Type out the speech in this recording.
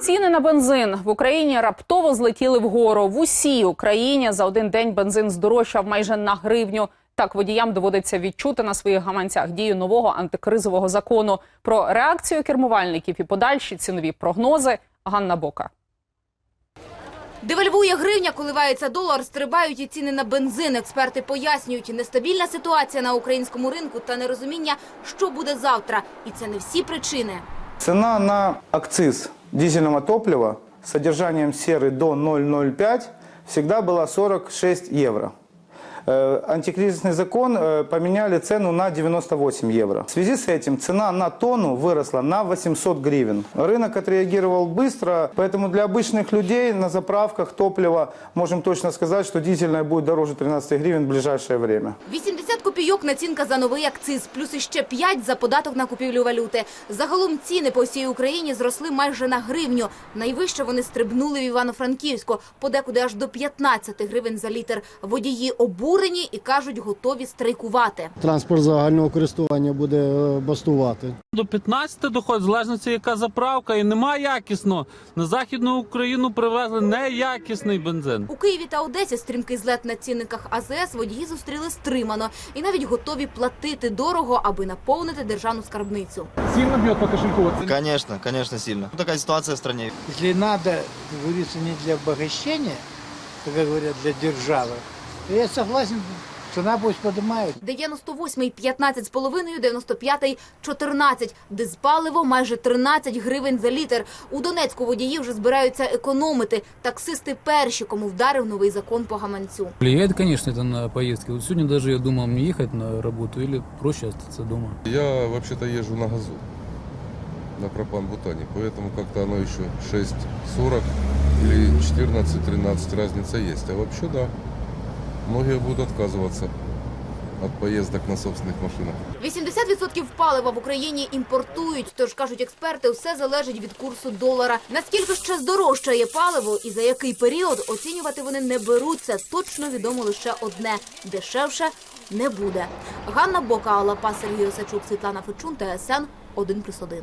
Ціни на бензин в Україні раптово злетіли вгору. В усій Україні за один день бензин здорожчав майже на гривню. Так водіям доводиться відчути на своїх гаманцях дію нового антикризового закону. Про реакцію кермувальників і подальші цінові прогнози Ганна Бока. Девальвує гривня, коливається долар, стрибають і ціни на бензин. Експерти пояснюють, нестабільна ситуація на українському ринку та нерозуміння, що буде завтра. І це не всі причини. Цена на акциз дизельного топлива с содержанием серы до 0,05 всегда была 46 евро. Э, Антикризисный закон э, поменяли цену на 98 евро. В связи с этим цена на тонну выросла на 800 гривен. Рынок отреагировал быстро, поэтому для обычных людей на заправках топлива можем точно сказать, что дизельное будет дороже 13 гривен в ближайшее время. 80 копійок націнка за новий акциз, плюс іще 5 за податок на купівлю валюти. Загалом ціни по всій Україні зросли майже на гривню. Найвище вони стрибнули в Івано-Франківську, подекуди аж до 15 гривень за літр. Водії обурені і кажуть, готові страйкувати. Транспорт загального користування буде е, бастувати. До 15 доходить, в залежності яка заправка, і немає якісно. На Західну Україну привезли неякісний бензин. У Києві та Одесі стрімкий злет на цінниках АЗС водії зустріли стримано і навіть готові платити дорого, аби наповнити державну скарбницю. Конечно, конечно, сильно. Такая ситуация в стране. Если надо, как говорится, не для обогащения, как говорят, для державы, то я согласен, цена пусть поднимают. 98-й 15,5, 95-й 14. Дизпаливо майже 13 гривень за літр. У Донецьку водії вже збираються економити. Таксисти перші, кому вдарив новий закон по гаманцю. Влияет, конечно, это на поездки. Вот сегодня даже я думал, мне ехать на работу или проще остаться дома. Я вообще-то езжу на газу, на пропан-бутане, поэтому как-то оно еще 6.40 или 14-13 разница есть. А вообще да, многие будут отказываться от поездок на собственных машинах. 80% палива в Україні імпортують, тож, кажуть експерти, все залежить від курсу долара. Наскільки ще здорожчає паливо і за який період оцінювати вони не беруться. Точно відомо лише одне – дешевше не буде. Ганна Бока, Алла Пас, Сергій Осачук, Світлана Фечун, ТСН 1+,1.